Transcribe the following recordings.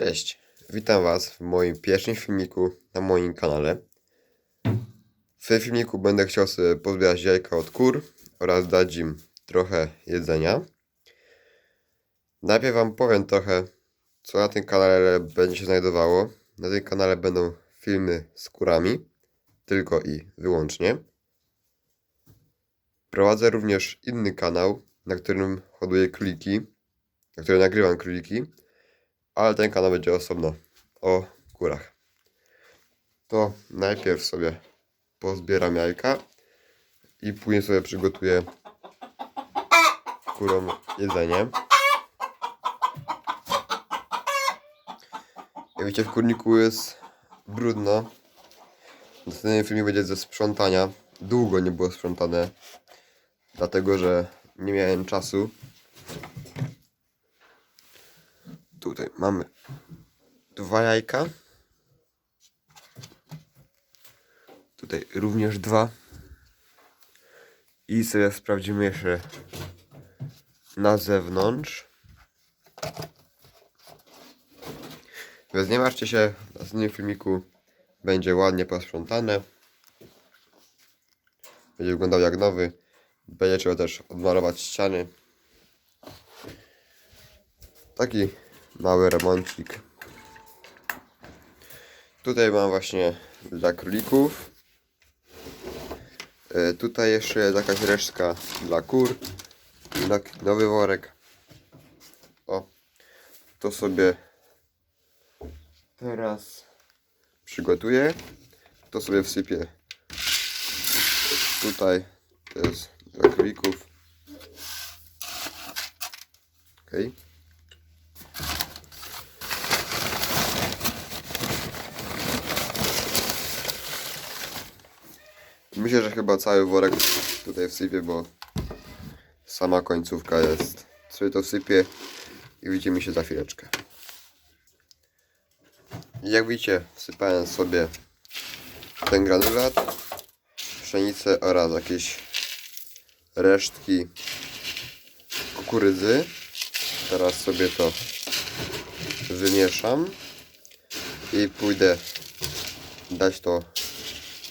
Cześć, witam Was w moim pierwszym filmiku na moim kanale. W tym filmiku będę chciał sobie pozbierać jajka od kur oraz dać im trochę jedzenia. Najpierw Wam powiem trochę, co na tym kanale będzie się znajdowało. Na tym kanale będą filmy z kurami, tylko i wyłącznie. Prowadzę również inny kanał, na którym hoduję króliki, na którym nagrywam króliki ale ten kanał będzie osobno o kurach. To najpierw sobie pozbieram jajka i później sobie przygotuję kurom jedzenie. Jak widzicie w kurniku jest brudno. Następny filmik będzie ze sprzątania. Długo nie było sprzątane, dlatego że nie miałem czasu. Tutaj mamy dwa jajka. Tutaj również dwa. I sobie sprawdzimy jeszcze na zewnątrz. Więc nie martwcie się, w następnym filmiku będzie ładnie posprzątane. Będzie wyglądał jak nowy. Będzie trzeba też odmalować ściany. Taki mały remoncik. Tutaj mam właśnie dla królików. E, Tutaj jeszcze jest jakaś resztka dla kur. Nowy worek. O, to sobie teraz przygotuję. To sobie wsypię. Tutaj to jest dla królików. Okej. Myślę, że chyba cały worek tutaj wsypię, bo sama końcówka jest. Sobie to wsypię i widzimy się za chwileczkę. Jak widzicie, wsypałem sobie ten granulat, pszenicę oraz jakieś resztki kukurydzy. Teraz sobie to wymieszam i pójdę dać to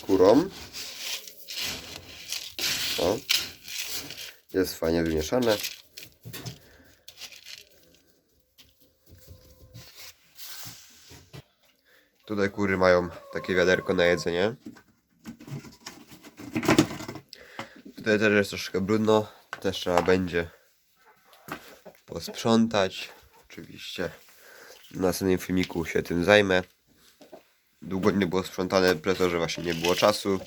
kurom. O. Jest fajnie wymieszane. Tutaj kury mają takie wiaderko na jedzenie. Tutaj też jest troszkę brudno. Też trzeba będzie posprzątać. Oczywiście w następnym filmiku się tym zajmę. Długo nie było sprzątane, przez to, że właśnie nie było czasu.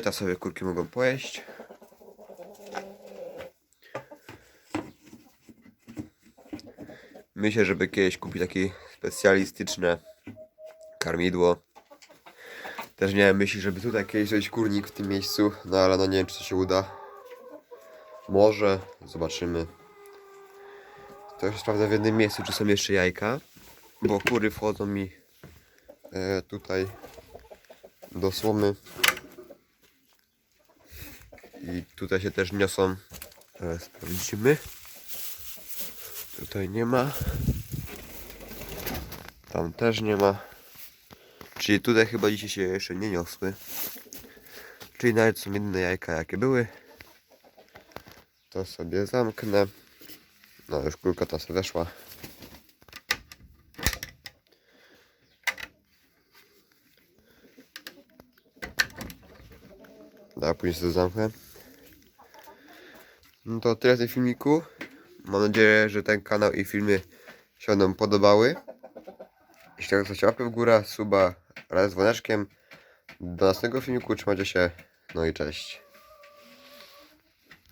To sobie kurki mogą pojeść. Myślę, żeby kiedyś kupić takie specjalistyczne karmidło. Też miałem myśli, żeby tutaj kiedyś zrobić kurnik w tym miejscu, no ale no nie wiem, czy to się uda. Może, zobaczymy. To już sprawdzę w jednym miejscu, czy są jeszcze jajka bo kury wchodzą mi e, tutaj do słomy i tutaj się też niosą. E, sprawdzimy. Tutaj nie ma. Tam też nie ma. Czyli tutaj chyba dzisiaj się jeszcze nie niosły. Czyli nawet są inne jajka jakie były. To sobie zamknę. No już kulka ta sobie weszła. A później sobie zamknę. No to tyle w tym filmiku. Mam nadzieję, że ten kanał i filmy się nam podobały. Jeśli tak, łapkę w górę, suba oraz dzwoneczkiem. Do następnego filmiku, trzymajcie się, no i cześć.